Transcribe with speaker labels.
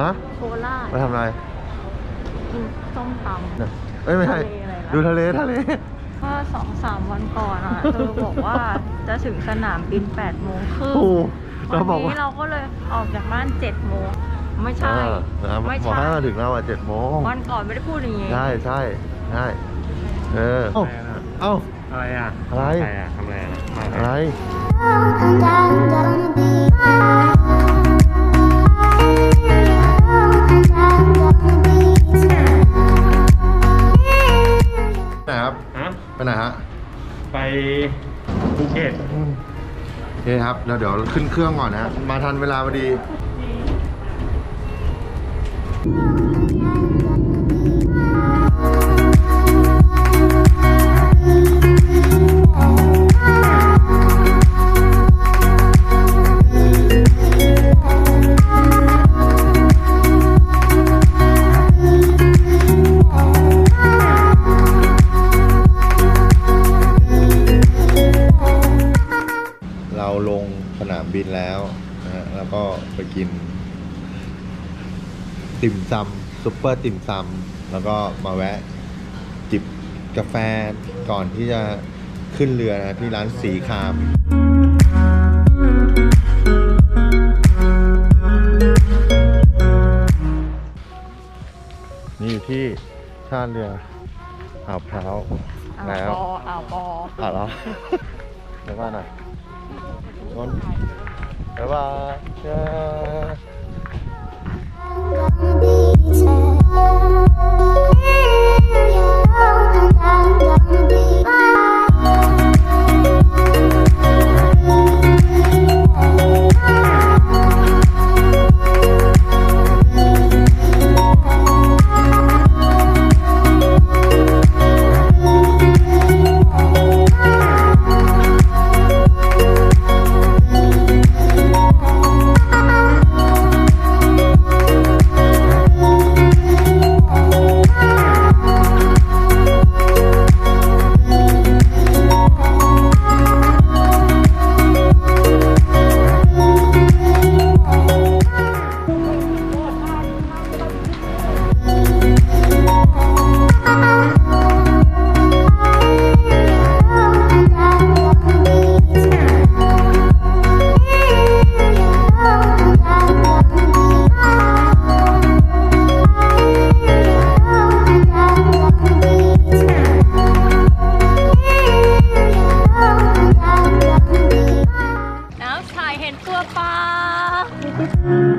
Speaker 1: ฮะ
Speaker 2: โคราช
Speaker 1: มาทำอะไร
Speaker 2: กินส้มต
Speaker 1: เนี่ยเอ้ยไม่ใช่
Speaker 2: ทะเลอะไรนะ
Speaker 1: ดูทะเลทะเลำ
Speaker 2: ก็สองสามวันก่อนอะเธอบอกว่าจะถึงสนามบิน8ปดโมงครึ่ง
Speaker 1: โอ้โห
Speaker 2: วั
Speaker 1: เราบอก
Speaker 2: น
Speaker 1: ว่า
Speaker 2: นี้เราก็เลยออกจากบ้าน7จ็ดโมงไม่ใช่
Speaker 1: เออนะครับ
Speaker 2: ไม่
Speaker 1: บอก
Speaker 2: ใช่
Speaker 1: ให้มาถึงเราอะเจ็ดโมง
Speaker 2: วันก่อนไม่ได้พูดอย่างงี้
Speaker 1: ใช่ใช่ใช่เออ เอ้าเอ้า
Speaker 3: อะไรอะ
Speaker 1: อะไร
Speaker 3: ใครอะทำอะไรอะมา
Speaker 1: อะไร
Speaker 4: And I'm gonna
Speaker 3: ภูเก็ต
Speaker 1: โอเคครับแล้วเดี๋ยวขึ้นเครื่องก่อนนะ มาทันเวลาพอดี ลงสนามบินแล้วนะฮะแล้วก็ไปกิน ติ่มซำซุปเปอร์ติ่มซำแล้วก็มาแวะ จิบกาแฟก่อนที่จะขึ้นเรือนะที่ร้านสีคามนี่อยู่ที่ท่าเรืออ่าวพร้าว
Speaker 2: อ่าว
Speaker 1: แล้ว
Speaker 2: ปออ่าวปอ
Speaker 1: อะเหรอเดี๋ยวว่าหน่อย นนท์ Bye.